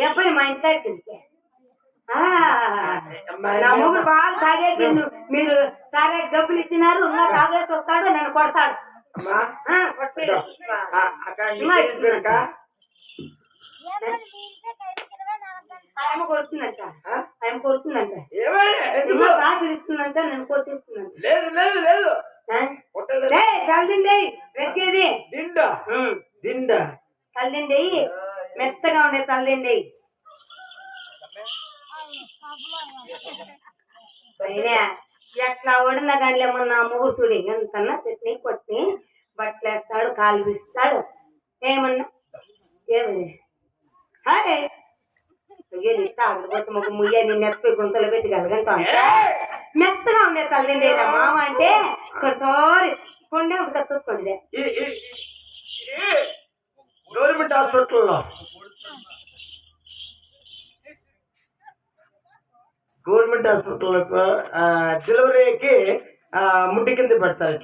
ఏ మా ఇంటికి వెళ్తే ఆ, నా మొగుడు తాగేసి మీరు సరే డబ్బులు ఇచ్చినారు ఇంకా తాగేసి వస్తాడు నన్ను కొడతాడు అమ్మా ఆ, కొట్టి. ఆ, అక్క నీకేం పేరక్క? ఆయమ్మ కొడుతుందంట ఆ? ఆయమ్మ కొడుతుందంట ఏమయ్య? ఎందుకు? ఇంకా రాత్రి ఇస్తుందంట నన్ను కొట్టిస్తుందంట లేదు లేదు లేదు ఆ? కొట్టలేదు. రే చల్లిండి వెక్కేది దిండ ఉమ్, దిండ చల్లిండి మెత్తగా ఉండే చల్లిండి ఎట్లా ఓడినా కానీ మొన్న మొగుడు చూడు ఎంతన్నా తిట్టి కొట్టి బట్టలు వేస్తాడు కాలు విస్తాడు ఏమన్నా ఏమి తాగుడు మొగ్గు ముయ్య నిన్ను ఎత్తుకుని గుంతలు పెట్టి కలగంటాను! మెత్తగా ఉండే తల్లిండి మామ అంటే ఒకసారి కొండే ఒకటి చూసుకోండి గవర్నమెంట్ హాస్పిటల్లో గవర్నమెంట్ హాస్పిటల్లో డెలివరీకి ముడ్డి కింద పెడతారు.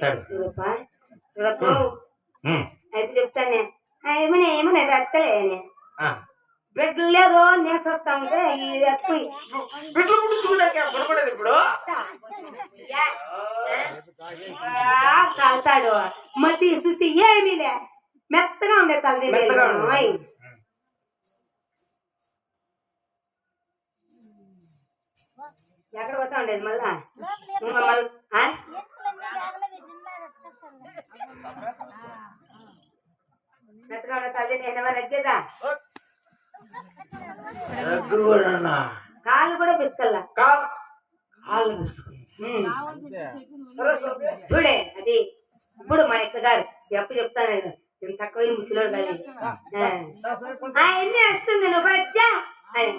అయితే చెప్తానే. ఏమన్నా ఏమన్నా లేదు ఉంటే బిడ్డలు ఇప్పుడు. కాల్తాడు ఉండేది మళ్ళా? మెత్తగా తల్లి నేను ఎవరు ఎగ్గేదా. కాళ్ళు కూడా పిసుకల్లా. చూడే అది ఇప్పుడు మా యొక్క గారు చెప్పు చెప్తాను నేను. ఇంత తక్కువ ఆ, ఎన్ని వస్తుంది నువ్వు వచ్చా అని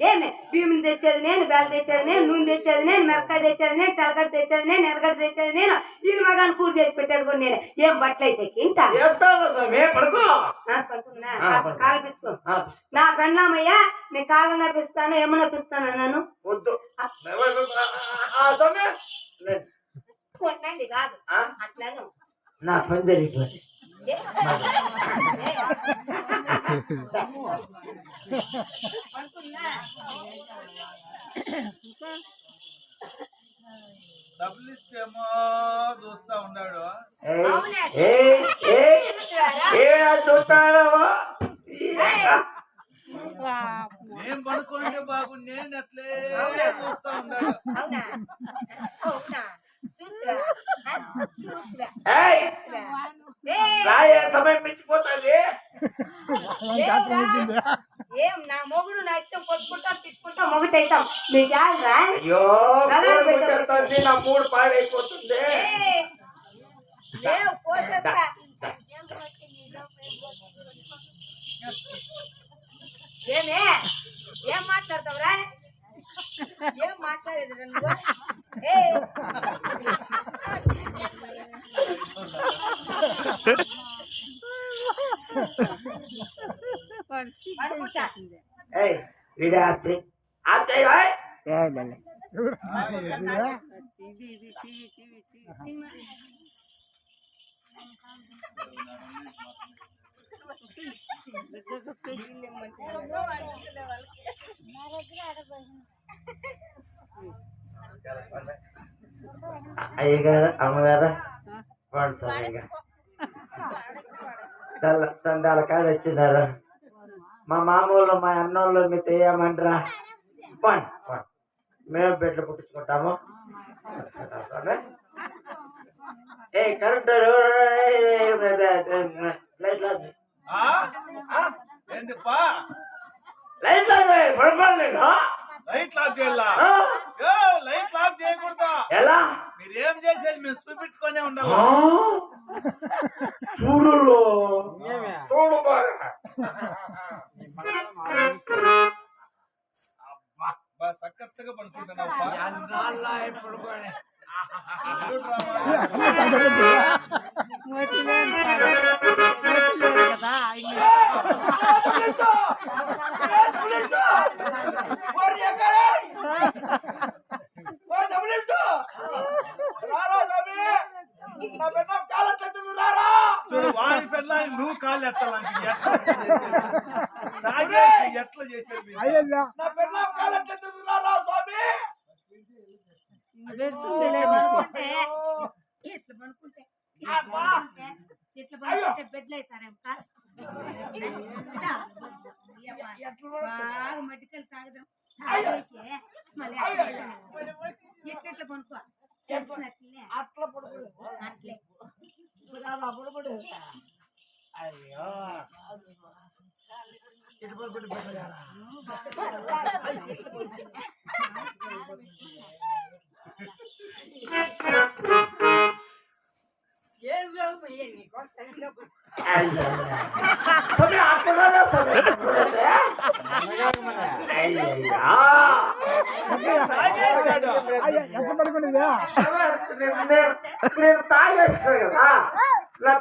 ఏమి భీముని తెచ్చేది నేను బేల తెచ్చేది నేను నూనె తెచ్చేది నేను మిరకాయ తెచ్చేది నేను తెల్లగడ్డ తెచ్చేది నేను ఎర్రగడ్డ తెచ్చేది నేను ఈ మగాన్ని కూర చేసి పెట్టేది కూడా నేను. ఏం బట్టలు అయితే ఇంత పడుకున్నా. కాలు పిసుకో. నా పెళ్ళామయ్యా నీ కాళ్ళు నడిపిస్తాను ఏమన్నా నడిపిస్తాను అన్నాను. కాదు? అట్లాను నా పని జరిగిపోయింది. డబ్బులు ఇస్తేమో చూస్తా ఉన్నాడు. నేను పడుకుంటే బాగు నేను అట్లే చూస్తా ఉన్నాడు. సమయం మించిపోతుంది. ఏం నా మొగుడు నా ఇష్టం కొట్టుకుంటాం తిట్టుకుంటాం మొగుడు అవుతాం అయ్యో! మూడు ముట్టేస్తుంది నా మూడు పాడైపోతుంది లేవు పోసేస్తా ఏమే ఏం మాట్లాడతావురా ఏం మాట్లాడేది రా నువ్వు ఏయ్. పడుకుంటా. ఏయ్ వీడే ఆపి ఆపి ఏయ్ అయ్యగారు అమ్మగారు పడుతుంది ఇక. చల్ల చందాల కాడ వచ్చినారు? మా మామూలు మా అన్నోళ్ళు మీతో ఏమంటారా పండి పండి. మేము బెడ్లు పుట్టించుకుంటాము ఏ correct light log. Light log పడుకోలేదు లైట్ లాక్ చేయాలా ఏ, లైట్ లాక్ చేయకూడదా? ఎలా? మీరేం చేసేది? మేము చూపెట్టుకునే? ఉండాలి? పడుకుంటున్నావు ఎన్నాళ్ళ ఇప్పుడు కూడా. ఎట్లా పడుకుంటే? ఎట్లా పడుకుంటే? బెడ్లు అవుతారేం బాగా మట్టికలు తాగదాం. మళ్ళీ ఎట్లా అట్లా పడుకోలేదు. అట్లే. అలా పడుకోలేదు. అయ్యో. ఇటు పడుకుంటే పెట్టలేరా? అయ్యో. స్వామి, అట్లా కాదా స్వామి? అయ్యయ్యా. తాగేసాడు నేను- నేను తాగేస్తాను కదా నా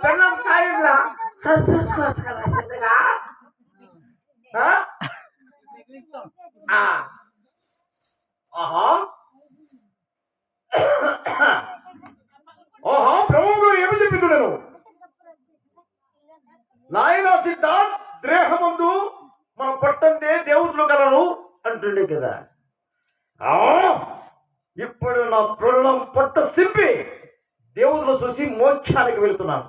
నాయన సిద్ధ దేహమందు మనం పట్టందే దేవుళ్ళు గలరు అంటుండే కదా. ఆ ఇప్పుడు నా పిల్లం పొట్ట సింపి దేవుళ్ళు చూసి మోక్షానికి వెళ్తున్నాను.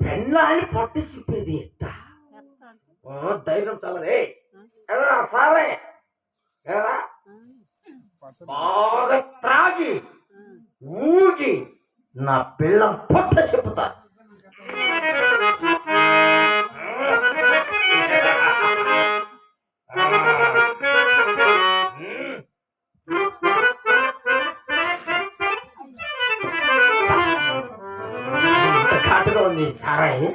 పెళ్ళాన్ని పొట్ట సింపేది ఎట్ట? ధైర్యం చాలదే. బాగా త్రాగి ఊగి నా పిల్ల పొట్ట చెప్తా ఇంత ఉంది సారాయి